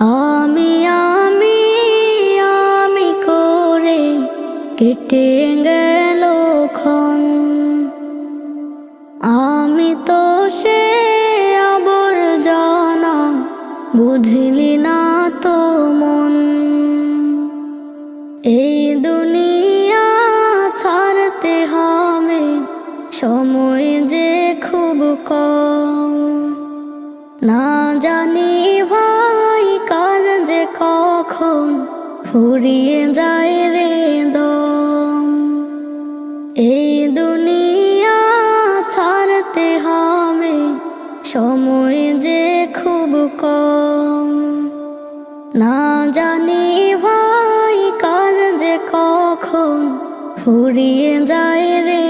আমি আমি আমি করে কেটে গেল আমি তো সে আবর্জনা বুঝলি না তো মন। এই দুনিয়া ছাড়তে হবে সময় যে খুব কম। না জানি যে কখন ফুরিয়ে যায় রে দম, এই দুনিয়া ছাড়তে হবে সময় যে খুব কম। না জানি ভাই কার যে কখন ফুরিয়ে যায় রে